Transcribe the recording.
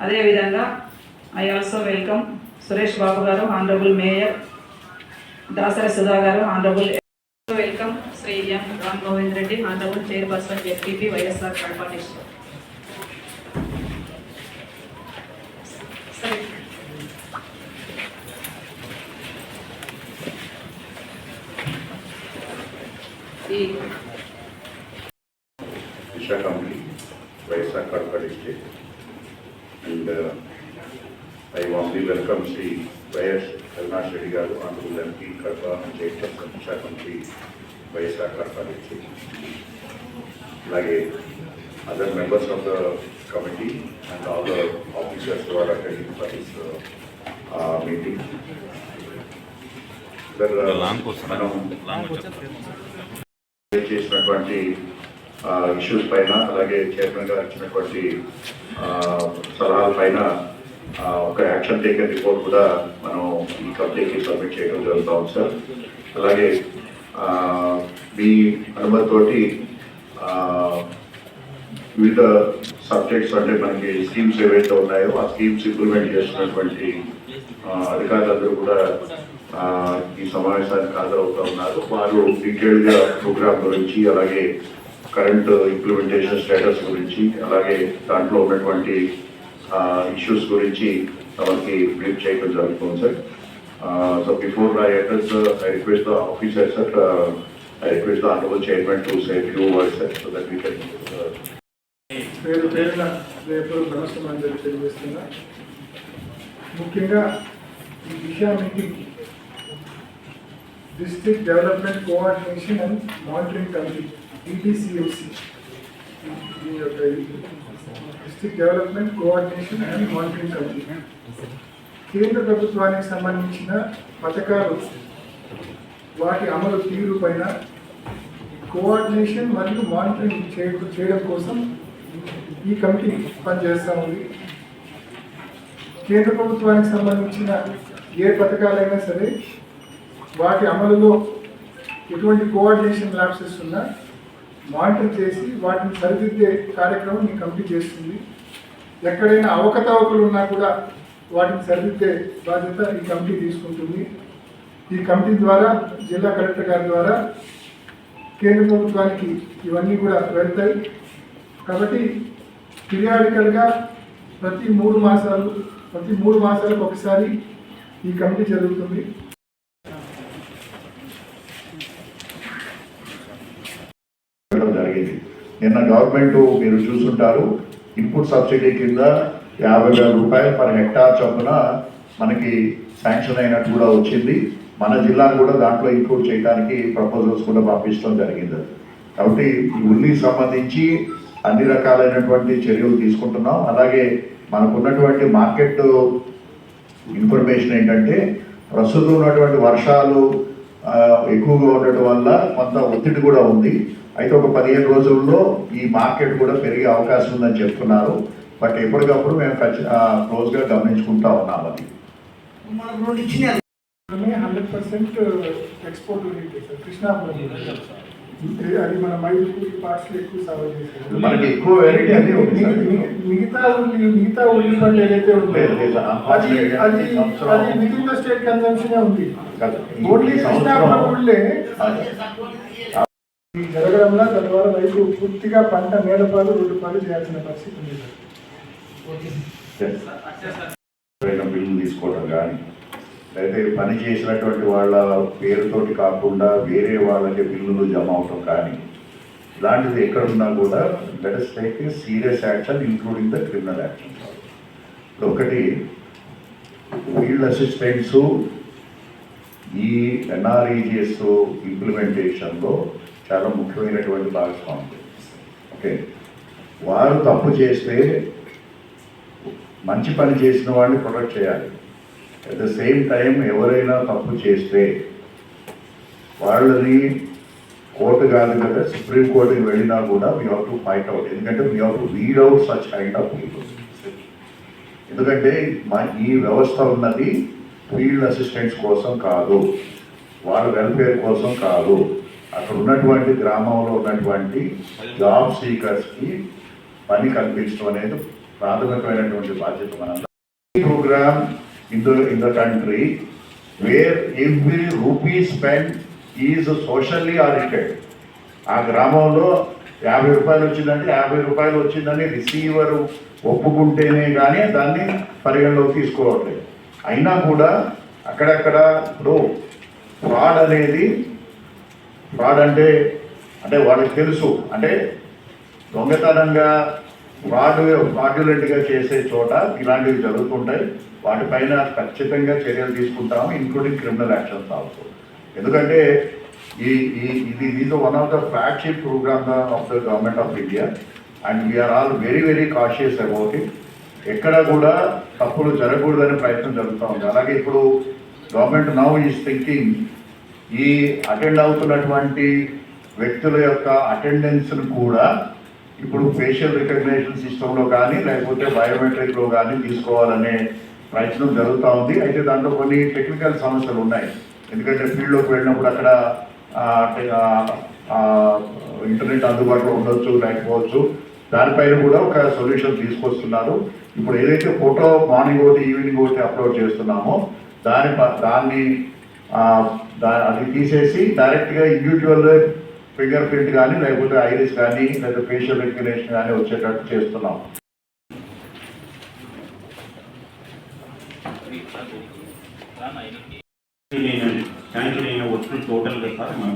అదేవిధంగా I also welcome Suresh Babu garu honourable mayor Dasari Sudha garu honourable welcome Shri M Ram Govind Reddy honourable chairperson SPP YSR Kadapa district ఈ warmly welcome Sri Vyas Kalnash Reddy Garu, Honorable MP Karpa and Chairperson Isha Company, Vaisa Karpa district. Like other members of the committee and all the officers who are attending for this uh, uh, meeting. Sir, uh, మనం చేసినటువంటి issues పైన అలాగే chairman గారు ఇచ్చినటువంటి ఆ, సలహాల పైన ఆ, ఒక యాక్షన్ టేకర్ రిపోర్ట్ కూడా మనం ఈ కంపెనీకి సబ్మిట్ చేయడం జరుగుతూ ఉంది సార్. అలాగే మీ అనుమతితోటి వివిధ సబ్జెక్ట్స్ అంటే మనకి స్కీమ్స్ ఏవైతే ఉన్నాయో ఆ స్కీమ్స్ ఇంప్లిమెంట్ చేస్తున్నటువంటి అధికారులందరూ కూడా ఈ సమావేశానికి హాజరవుతూ ఉన్నారు. వారు డీటెయిల్గా ప్రోగ్రామ్ గురించి అలాగే కరెంట్ ఇంప్లిమెంటేషన్ స్టేటస్ గురించి అలాగే దాంట్లో ఉన్నటువంటి ఇష్యూస్ గురించి మనకి బ్రీఫ్ చేయడం జరుగుతుంది sir so before I address I request the officer sir I request the honourable chairman to say few words sir so that we can పేరు పేరున రేపు నమస్కారం తెలియజేస్తున్నా. ముఖ్యంగా ఈ Disha meeting district development coordination and monitoring committee DDCMC యొక్క district development coordination and monitoring committee కేంద్ర ప్రభుత్వానికి సంబంధించిన పథకాలు వాటి అమలు తీరు పైన కోఆర్డినేషన్ మరియు మానిటరింగ్ చేయడం చేయడం కోసం ఈ కమిటీ పనిచేస్తూ ఉంది. కేంద్ర ప్రభుత్వానికి సంబంధించిన ఏ పథకాలైనా సరే వాటి అమలులో ఎటువంటి కోఆర్డినేషన్ ల్యాప్సెస్ ఉన్నా మానిటర్ చేసి వాటిని సరిదిద్దే కార్యక్రమం ఈ కమిటీ చేస్తుంది. ఎక్కడైనా అవకతవకలు ఉన్నా కూడా వాటిని సరిదిద్దే బాధ్యత ఈ కమిటీ తీసుకుంటుంది. ఈ కమిటీ ద్వారా జిల్లా కలెక్టర్ గారి ద్వారా కేంద్ర ప్రభుత్వానికి ఇవన్నీ కూడా వెళ్తాయి. కాబట్టి పిరియాడికల్గా ప్రతి మూడు మాసాలు ప్రతి మూడు మాసాలకు ఒకసారి ఈ కమిటీ జరుగుతుంది ఇవ్వడం జరిగింది నిన్న గవర్నమెంట్ మీరు చూసుంటారు ఇన్పుట్ సబ్సిడీ కింద యాభై వేల రూపాయలు పర్ హెక్టార్ చొప్పున మనకి శాంక్షన్ అయినట్టు కూడా వచ్చింది. మన జిల్లాను కూడా దాంట్లో ఇంక్లూడ్ చేయడానికి ప్రపోజల్స్ కూడా పంపించడం జరిగింది. కాబట్టి ఉల్లి సంబంధించి అన్ని రకాలైనటువంటి చర్యలు తీసుకుంటున్నాం. అలాగే మనకున్నటువంటి మార్కెట్ ఇన్ఫర్మేషన్ ఏంటంటే ప్రస్తుతం ఉన్నటువంటి వర్షాలు ఎక్కువగా ఉండటం వల్ల కొంత ఒత్తిడి కూడా ఉంది. అయితే ఒక పదిహేను రోజుల్లో ఈ మార్కెట్ కూడా పెరిగే అవకాశం ఉందని చెప్తున్నారు. బట్ ఎప్పటికప్పుడు మేము క్లోజ్గా గమనించుకుంటా ఉన్నాం అది. హండ్రెడ్ పర్సెంట్ ఎక్స్పోర్ట్ ఇది- అది మన మైదుకూరి పార్ట్స్ ఎక్కువ సాగు చేసేది. మనకి ఎక్కువ వెరైటీ అదే. మిగతా ఉల్లి మిగతా ఉల్లి పండ్లు ఏదైతే ఉంటాయో అది పార్ట్స్ అది ఈ సంవత్సరం- అది విత్ ఇన్ ద స్టేట్ ఉంది. ఓన్లీ కృష్ణాపురం జరగడంలో తద్వారా రైతు పూర్తిగా పంట నేలపాలు రెండు పాలు చేయాల్సిన పరిస్థితి ఉంది బిల్లు తీసుకోవడం కానీ అయితే పని చేసినటువంటి వాళ్ళ పేరుతోటి కాకుండా వేరే వాళ్ళకి బిల్లులు జమ అవటం కానీ ఇలాంటిది ఎక్కడున్నా కూడా let us take a serious action including the criminal action ఒకటి ఫీల్డ్ అసిస్టెంట్స్ ఈ ఎన్ఆర్ఈజిఎస్ ఇంప్లిమెంటేషన్లో చాలా ముఖ్యమైనటువంటి భాగస్వామి ఓకే? వారు తప్పు చేస్తే మంచి పని చేసిన వాడిని ప్రొటెక్ట్ చేయాలి. అట్ ద సేమ్ టైం ఎవరైనా తప్పు చేస్తే వాళ్ళని కోర్టు కాదు కదా సుప్రీం కోర్టుకి వెళ్ళినా కూడా we have to fight out ఎందుకంటే we have to weed out such kind of people ఎందుకంటే మా ఈ వ్యవస్థ ఉన్నది ఫీల్డ్ అసిస్టెంట్స్ కోసం కాదు వాళ్ళ వెల్ఫేర్ కోసం కాదు. అక్కడ ఉన్నటువంటి గ్రామంలో ఉన్నటువంటి జాబ్ సీకర్స్కి పని కల్పించడం అనేది ప్రాథమికమైనటువంటి బాధ్యత మనందరం. Programme in the in the country where every rupee spend is socially audited ఆ గ్రామంలో యాభై రూపాయలు వచ్చిందంటే యాభై రూపాయలు వచ్చిందని రిసీవర్ ఒప్పుకుంటేనే కానీ దాన్ని పరిగణలోకి తీసుకోవట్లేదు. అయినా కూడా అక్కడక్కడ ఇప్పుడు ఫ్రాడ్ అనేది ఫ్రాడ్ అంటే అంటే వాళ్ళకి తెలుసు. అంటే దొంగతనంగా ఫ్రాడ్ ఫ్రాడ్యులెంట్గా చేసే చోట ఇలాంటివి జరుగుతుంటాయి. వాటిపైన ఖచ్చితంగా చర్యలు తీసుకుంటాము ఇంక్లూడింగ్ క్రిమినల్ యాక్షన్స్ ఆల్సో ఎందుకంటే ఈ ఈ ఇది is one of the flagship programme of the government of India and we are all very very cautious about it ఎక్కడ కూడా తప్పులు జరగకూడదనే ప్రయత్నం జరుగుతూ ఉంది. అలాగే ఇప్పుడు గవర్నమెంట్ నౌ ఈజ్ థింకింగ్ ఈ అటెండ్ అవుతున్నటువంటి వ్యక్తుల యొక్క అటెండెన్స్ను కూడా ఇప్పుడు ఫేషియల్ రికగ్నేషన్ సిస్టంలో కానీ లేకపోతే బయోమెట్రిక్లో కానీ తీసుకోవాలనే ప్రయత్నం జరుగుతూ ఉంది. అయితే దాంట్లో కొన్ని టెక్నికల్ సమస్యలు ఉన్నాయి. ఎందుకంటే ఫీల్డ్లోకి వెళ్ళినప్పుడు అక్కడ ఇంటర్నెట్ అందుబాటులో ఉండొచ్చు లేకపోవచ్చు. దానిపైన కూడా ఒక సొల్యూషన్ తీసుకొస్తున్నారు. ఇప్పుడు ఏదైతే ఫోటో మార్నింగ్ ఒకటి ఈవినింగ్ ఒకటి అప్లోడ్ చేస్తున్నామో దాని దాన్ని దా- అది తీసేసి డైరెక్ట్గా ఇండివిజువల్ ఫింగర్ ప్రింట్ కానీ లేకపోతే ఐరిస్ కానీ లేదా ఫేషియల్ రికగ్నేషన్ కానీ వచ్చేటట్టు చేస్తున్నాం నేను శాంక్షన్ అయిన వచ్చిన టోటల్గా సార్ మనం